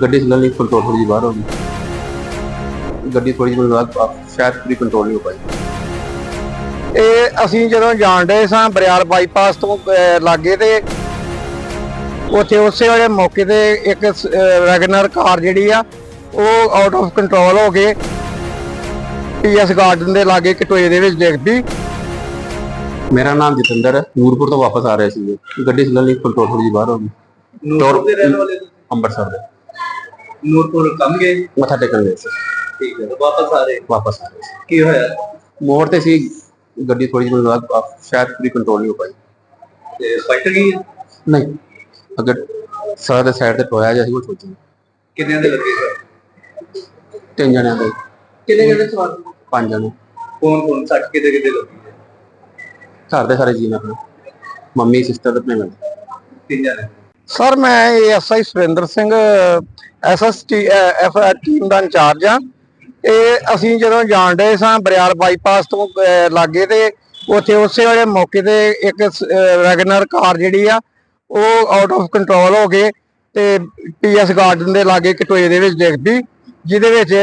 ਗੱਡੀ ਚੱਲਣ ਲਈ ਕੰਟਰੋਲ ਥੋੜੀ ਜਿਹੀ ਬਾਹਰ ਹੋ ਗਈ। ਗੱਡੀ ਥੋੜੀ ਜਿਹੀ ਬਾਅਦ ਸ਼ਾਇਦ ਪੂਰੀ ਕੰਟਰੋਲ ਨਹੀਂ ਹੋ ਪਾਈ। ਇਹ ਅਸੀਂ ਜਦੋਂ ਜਾਣ ਡਏ ਸਾਂ ਬਰਿਆਲ ਬਾਈਪਾਸ ਤੋਂ ਲਾਗੇ ਤੇ ਉੱਥੇ ਉਸੇ ਵੇਲੇ ਮੌਕੇ ਤੇ ਇੱਕ ਵੈਗਨਰ ਕਾਰ ਜਿਹੜੀ ਆ ਉਹ ਆਊਟ ਆਫ ਕੰਟਰੋਲ ਹੋ ਕੇ ਪੀਐਸ ਗਾਰਡਨ ਦੇ ਲਾਗੇ ਕਟੋਏ ਦੇ ਵਿੱਚ ਡਿੱਗ ਪਈ। ਮੇਰਾ ਨਾਮ ਜਤਿੰਦਰ ਹੈ ਨੂਰਪੁਰ ਤੋਂ ਵਾਪਸ ਆ ਰਹੇ ਸੀ ਗੱਡੀ ਚੱਲਣ ਲਈ ਕੰਟਰੋਲ ਥੋੜੀ ਜਿਹੀ ਬਾਹਰ ਹੋ ਗਈ। ਨੂਰਪੁਰ ਦੇ ਰਹਿਣ ਵਾਲੇ ਤੁਸੀਂ? ਅੰਮ੍ਰਿਤਸਰ ਦੇ। ਨੂਰਪੁਰ ਕੰਮ ਗਏ ਮੱਥਾ ਟੇਕਣ ਗਏ ਸੀ। ਠੀਕ ਹੈ ਵਾਪਸ ਆ ਰਹੇ? ਵਾਪਸ ਆ ਰਹੇ ਸੀ। ਕੀ ਹੋਇਆ? ਮੋੜ ਤੇ ਸੀ ਗੱਡੀ ਥੋੜੀ ਜਿਹੀ ਬਾਅਦ ਸ਼ਾਇਦ ਪੂਰੀ ਕੰਟਰੋਲ ਨਹੀਂ ਹੋ ਪਾਈ। ਤੇ ਫਾਈਟਰ ਗਈ ਨਹੀਂ ਅਗਰ ਸਾਰਾ ਦੇ ਸਾਈਡ ਤੇ ਟੋਇਆ ਜਿਹਾ ਸੀ ਉਹ ਸੋਚੀ। ਕਿੰਨਿਆਂ ਦੇ ਲੱਗੇ ਸਰ ਤਿੰਨ ਜਣਿਆਂ ਦੇ। ਕਿੰਨੇ ਕਿੰਨੇ ਸਵਾਰ? ਪੰਜ ਜਣੇ। ਕੌਣ ਕੌਣ? ਸੱਟ ਕਿਤੇ ਕਿਤੇ ਲੱਗੀ ਘਰ ਦੇ ਸਾਰੇ ਜੀ ਨੇ ਆਪਣੇ ਮੰਮੀ ਸਿਸਟਰ ਤੇ ਮੈਂ ਤਿੰਨ ਜਣੇ। ਸਰ ਮੈਂ SI Surinder Singh SST F team ਦਾ ਇੰਚਾਰਜ ਆ ਇਹ ਅਸੀਂ ਜਦੋਂ ਜਾਣ ਡਏ ਸਾਂ ਬਰਿਆਲ ਬਾਈਪਾਸ ਤੋਂ ਅਹ, ਲਾਗੇ ਤੇ ਉੱਥੇ ਉਸੇ ਵੇਲੇ ਮੌਕੇ ਤੇ ਇੱਕ ਵੈਗਨਰ ਕਾਰ ਜਿਹੜੀ ਆ ਉਹ ਆਊਟ ਆਫ ਕੰਟਰੋਲ ਹੋ ਕੇ ਤੇ ਪੀਐਸ ਗਾਰਡਨ ਦੇ ਲਾਗੇ ਕਟੋਏ ਦੇ ਵਿੱਚ ਡਿੱਗ ਜਿਹਦੇ ਵਿੱਚ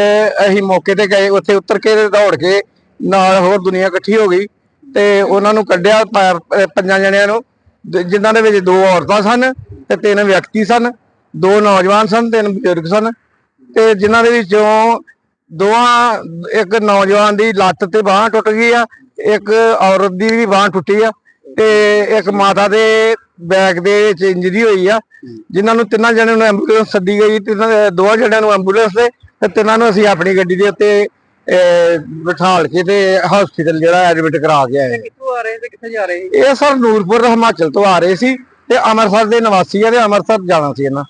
ਅਸੀਂ ਮੌਕੇ ਤੇ ਗਏ ਉੱਥੇ ਉਤਰ ਕੇ ਤੇ ਦੌੜ ਕੇ ਨਾਲ ਹੋਰ ਦੁਨੀਆ ਇਕੱਠੀ ਹੋ ਗਈ ਤੇ ਉਹਨਾਂ ਨੂੰ ਕੱਢਿਆ ਪੰਜਾਂ ਜਣਿਆਂ ਨੂੰ ਜ- ਜਿਨ੍ਹਾਂ ਦੇ ਵਿੱਚ ਦੋ ਔਰਤਾਂ ਸਨ ਤੇ ਤਿੰਨ ਵਿਅਕਤੀ ਸਨ ਦੋ ਨੌਜਵਾਨ ਸਨ ਤਿੰਨ ਬਜ਼ੁਰਗ ਸਨ ਤੇ ਜਿਨ੍ਹਾਂ ਦੇ ਵਿੱਚੋਂ ਦੋਵਾਂ ਇੱਕ ਨੌਜਵਾਨ ਦੀ ਲੱਤ ਤੇ ਬਾਹ ਟੁੱਟ ਗਈ ਆ ਇੱਕ ਔਰਤ ਦੀ ਵੀ ਬਾਹ ਟੁੱਟੀ ਆ ਤੇ ਇੱਕ ਮਾਤਾ ਦੇ ਬੈਕ ਦੇ ਵਿੱਚ ਇੰਜਰੀ ਹੋਈ ਆ ਜਿਨ੍ਹਾਂ ਨੂੰ ਤਿੰਨਾਂ ਜਣਿਆਂ ਨੂੰ ਐਂਬੂਲੈਂਸ ਸੱਦੀ ਗਈ ਤਿੰਨਾਂ ਦੇ- ਦੋਵਾਂ ਜਣਿਆਂ ਨੂੰ ਐਂਬੂਲੈਂਸ ਤੇ ਤੇ ਤਿੰਨਾਂ ਨੂੰ ਅਸੀਂ ਆਪਣੀ ਗੱਡੀ ਦੇ ਉੱਤੇ ਬਿਠਾਲ ਕੇ ਤੇ ਹਸਪੀਟਲ ਜਿਹੜਾ ਐਡਮਿਟ ਕਰਾ ਕੇ ਆਏ। ਕਿੱਥੋਂ ਆ ਰਹੇ ਤੇ ਕਿੱਥੇ ਜਾ ਰਹੇ ਇਹ ਸਰ ਨੂਰਪੁਰ ਹਿਮਾਚਲ ਤੋਂ ਆ ਰਹੇ ਸੀ। ਤੇ ਅੰਮ੍ਰਿਤਸਰ ਦੇ ਨਿਵਾਸੀ ਆ ਤੇ ਅੰਮ੍ਰਿਤਸਰ ਜਾਣਾ ਸੀ ਇਹਨਾਂ।